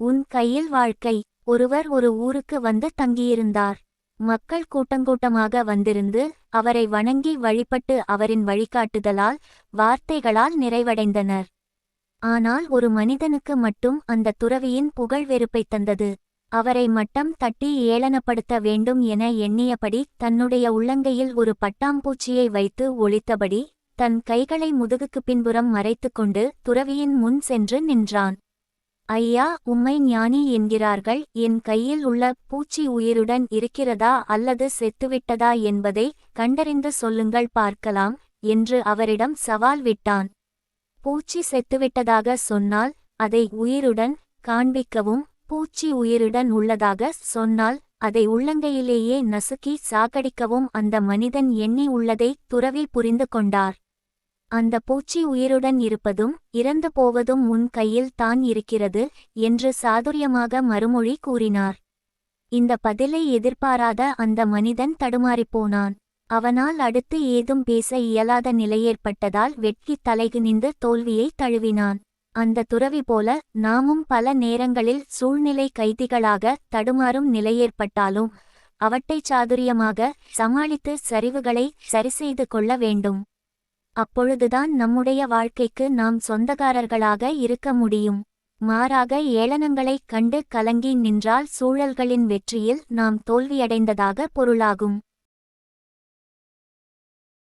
உன் கையில் வாழ்க்கை. ஒருவர் ஒரு ஊருக்கு வந்து தங்கியிருந்தார். மக்கள் கூட்டங்கூட்டமாக வந்திருந்து அவரை வணங்கி வழிபட்டு அவரின் வழிகாட்டுதலால் வார்த்தைகளால் நிறைவடைந்தனர். ஆனால் ஒரு மனிதனுக்கு மட்டும் அந்த துறவியின் புகழ் வெறுப்பை தந்தது. அவரை மட்டம் தட்டி ஏளனப்படுத்த வேண்டும் என எண்ணியபடி தன்னுடைய உள்ளங்கையில் ஒரு பட்டாம்பூச்சியை வைத்து ஒளித்தபடி தன் கைகளை முதுகுக்கு பின்புறம் மறைத்துக்கொண்டு துறவியின் முன் சென்று நின்றான். ஐயா உம்மை ஞானி என்கிறார்கள். என் கையில் உள்ள பூச்சி உயிருடன் இருக்கிறதா அல்லது செத்துவிட்டதா என்பதை கண்டறிந்து சொல்லுங்கள் பார்க்கலாம் என்று அவரிடம் சவால் விட்டான். பூச்சி செத்துவிட்டதாக சொன்னால் அதை உயிருடன் காண்பிக்கவும் பூச்சி உயிருடன் உள்ளதாக சொன்னால் அதை உள்ளங்கையிலேயே நசுக்கி சாகடிக்கவும் அந்த மனிதன் எண்ணி உள்ளதை துறவி புரிந்து கொண்டார். அந்த பூச்சி உயிருடன் இருப்பதும் இறந்து போவதும் உன் கையில் தான் இருக்கிறது என்று சாதுரியமாக மறுமொழி கூறினார். இந்த பதிலை எதிர்பாராத அந்த மனிதன் தடுமாறிப்போனான். அவனால் அடுத்து ஏதும் பேச இயலாத நிலையேற்பட்டதால் வெட்கி தலைகுனிந்து தோல்வியை தழுவினான். அந்த துறவி போல நாமும் பல நேரங்களில் சூழ்நிலை கைதிகளாக தடுமாறும் நிலையேற்பட்டாலும் அவற்றைச் சாதுரியமாக சமாளித்து சரிவுகளை சரிசெய்து கொள்ள வேண்டும். அப்பொழுதுதான் நம்முடைய வாழ்க்கைக்கு நாம் சொந்தக்காரர்களாக இருக்க முடியும். மாறாக ஏளனங்களைக் கண்டு கலங்கி நின்றால் சூழல்களின் வெற்றியில் நாம் தோல்வியடைந்ததாக பொருளாகும்.